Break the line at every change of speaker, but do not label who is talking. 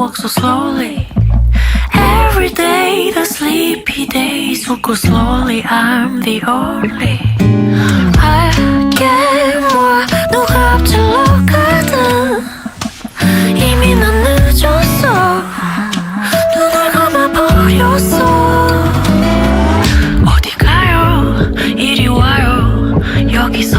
walk so slowly. Every day the sleepy days will go slowly. I'm the only. 알게 뭐야 누가 앞질러 가든 이미 난 늦었어. 눈을 감아버렸어. 어디 가요? 이리 와요. 여기서